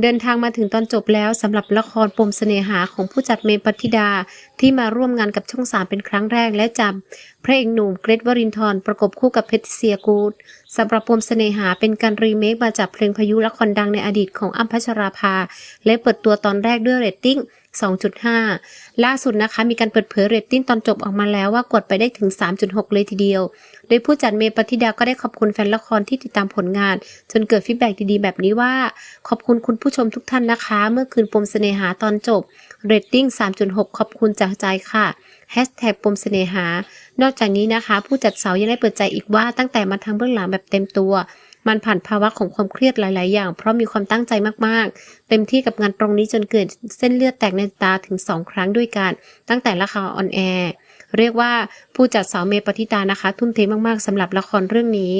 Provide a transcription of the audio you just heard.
เดินทางมาถึงตอนจบแล้วสำหรับละครปมเสน่หาของผู้จัดเมย์ปฏิดา ที่มาร่วมงานกับช่องสามเป็นครั้งแรกและจำพระเอกหนุ่มเกรทวรินทร์ประกบคู่กับเพชรเซียกูด สำหรับปมเสน่หาเป็นการรีเมคมาจากเพลงพายุละครดังในอดีตของอ้ำพัชราภา และเปิดตัวตอนแรกด้วยเรตติ้ง 2.5 ล่าสุดนะคะ มีการเปิดเผยเรตติ้งตอนจบออกมาแล้วว่ากดไปได้ถึง 3.6 เลยทีเดียว โดยผู้จัดเมย์ปฏิดาก็ได้ขอบคุณแฟนละครที่ติดตามผลงาน จนเกิดฟีดแบ็กดีๆ แบบนี้ว่า ขอบคุณคุณผู้ชมทุกท่านนะคะ เมื่อคืนปมเสน่หาตอนจบเรตติ้ง 3.6 ขอบคุณจากใจค่ะแฮชแท็กปมเสน่หา นอกจากนี้นะคะ ผู้จัดเสายังได้เปิดใจอีกว่าตั้งแต่มาทางเบื้องหลังแบบเต็มตัว มันผ่านภาวะของความเครียดหลาย ๆ อย่าง เพราะมีความตั้งใจมาก ๆ เต็มที่กับงานตรงนี้จนเกิดเส้นเลือดแตกในตาถึง2ครั้งด้วยกัน ตั้งแต่ละครออนแอร์เรียกว่าผู้จัดสาวเมย์ปฏิตานะคะ ทุ่มเทมาก ๆสำหรับละครเรื่องนี้